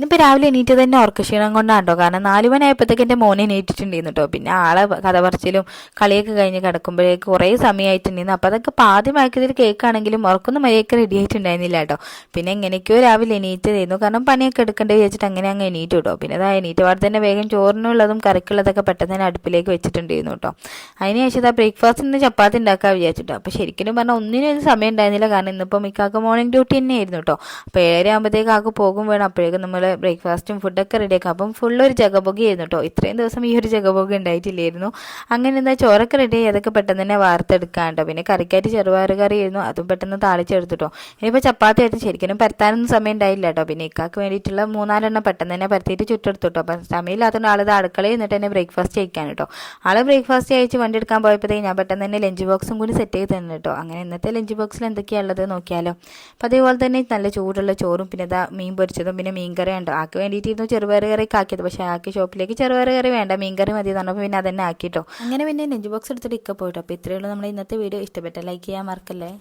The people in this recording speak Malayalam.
ഇന്നിപ്പോൾ രാവിലെ എണീറ്റ് തന്നെ ഓർക്കക്ഷീണം കൊണ്ടാണ് കേട്ടോ കാരണം നാല് മണിയായപ്പോഴത്തേക്ക് എന്റെ മോനെ എണീറ്റിട്ടുണ്ടായിരുന്നു കേട്ടോ പിന്നെ ആളെ കഥ പറച്ചിലും കളിയൊക്കെ കഴിഞ്ഞ് കിടക്കുമ്പോഴേക്ക് കുറേ സമയമായിട്ടുണ്ടായിരുന്നു. അപ്പോൾ അതൊക്കെ പാദ്യമാക്കിയതിൽ കേൾക്കുകയാണെങ്കിലും ഉറക്കൊന്നും മര്യാദയ്ക്ക് റെഡി ആയിട്ടുണ്ടായിരുന്നില്ല കേട്ടോ പിന്നെ എങ്ങനെയൊക്കെയോ രാവിലെ എണീറ്റതായിരുന്നു. കാരണം പണിയൊക്കെ എടുക്കേണ്ടത് വെച്ചിട്ട് അങ്ങനെ അങ്ങ് എണീറ്റ് കേട്ടോ പിന്നെ അതാ എണീറ്റ് പാടെ തന്നെ വേഗം ചോറിനുള്ളതും കറിക്കുള്ളതൊക്കെ പെട്ടെന്ന് തന്നെ അടുപ്പിലേക്ക് വെച്ചിട്ടുണ്ടായിരുന്നു കേട്ടോ അതിന് ശേഷം ഇതാ ബ്രേക്ക്ഫാസ്റ്റ് ഇന്ന് ചപ്പാത്തി ഉണ്ടാക്കാൻ വിചാരിച്ചിട്ടോ അപ്പോൾ ശരിക്കും പറഞ്ഞാൽ ഒന്നിനും ഒരു സമയം ഉണ്ടായിരുന്നില്ല. കാരണം ഇന്നിപ്പോൾ മിക്കാക്ക് മോർണിംഗ് ഡ്യൂട്ടി തന്നെ ആയിരുന്നു കേട്ടോ അപ്പോൾ ഏഴര ആകുമ്പോഴത്തേക്ക് ആൾക്ക് പോകും വേണം. അപ്പോഴേക്കും നമ്മൾ ബ്രേക്ക്ഫാസ്റ്റും ഫുഡൊക്കെ റെഡിയാക്കും. അപ്പം ഫുൾ ഒരു ജഗബുകയായിരുന്നു കേട്ടോ ഇത്രയും ദിവസം ഈ ഒരു ജഗബുക ഉണ്ടായിട്ടില്ലായിരുന്നു. അങ്ങനെ എന്താ ചോറൊക്കെ റെഡിയായി അതൊക്കെ പെട്ടെന്ന് തന്നെ വാർത്തെടുക്കാൻ കേട്ടോ പിന്നെ കറിക്കായിട്ട് കറി ആയിരുന്നു അതും പെട്ടെന്ന് താളിച്ചെടുത്തിട്ടോ ഇനിയിപ്പോൾ ചപ്പാത്തി ആയിട്ട് ശരിക്കും പരത്താനൊന്നും സമയം ഉണ്ടായില്ല കേട്ടോ പിന്നെ ഇക്കാക്ക് വേണ്ടിയിട്ടുള്ള മൂന്നാലെണ്ണം പെട്ടെന്ന് തന്നെ പരത്തിയിട്ട് ചുട്ടെടുത്തു കേട്ടോ അപ്പം സമയമില്ലാത്തതുകൊണ്ട് ആളത് അടുക്കളയിൽ നിന്നിട്ട് തന്നെ ബ്രേക്ക്ഫാസ്റ്റ് കഴിക്കാൻ കേട്ടോ ആൾ ബ്രേക്ക്ഫാസ്റ്റ് കഴിച്ച് വണ്ടി എടുക്കാൻ പോയപ്പോഴത്തേക്ക് ഞാൻ പെട്ടെന്ന് തന്നെ ലഞ്ച് ബോക്സും കൂടി സെറ്റ് ചെയ്ത് തന്നെ കേട്ടോ അങ്ങനെ ഇന്നത്തെ ലഞ്ച് ബോക്സിൽ എന്തൊക്കെയാണ് ഉള്ളത് നോക്കിയാലോ. അപ്പം അതേപോലെ തന്നെ നല്ല ചൂടുള്ള ചോറും പിന്നെ ഇതാ മീൻ പൊരിച്ചതും പിന്നെ മീൻ കറി ഉണ്ടോ ആൾക്ക് വേണ്ടിയിട്ടിരുന്നു ചെറുപയർ കറിയൊക്കെ ആക്കിയത് പക്ഷേ ആക്കി ഷോപ്പിലേക്ക് ചെറുപയർ കറി വേണ്ട. മീൻ കറി മതി എന്ന് പറഞ്ഞപ്പോൾ പിന്നെ അതന്നെ ആക്കിട്ടോ. അങ്ങനെ പിന്നെ നെഞ്ച് ബോക്സ് എടുത്തിട്ട് ഇക്ക പോയിട്ടോ. അപ്പോൾ ഇത്രയേ ഉള്ളൂ നമ്മുടെ ഇന്നത്തെ വീഡിയോ. ഇഷ്ടപ്പെട്ട ലൈക്ക് ചെയ്യാൻ മറക്കല്ലേ?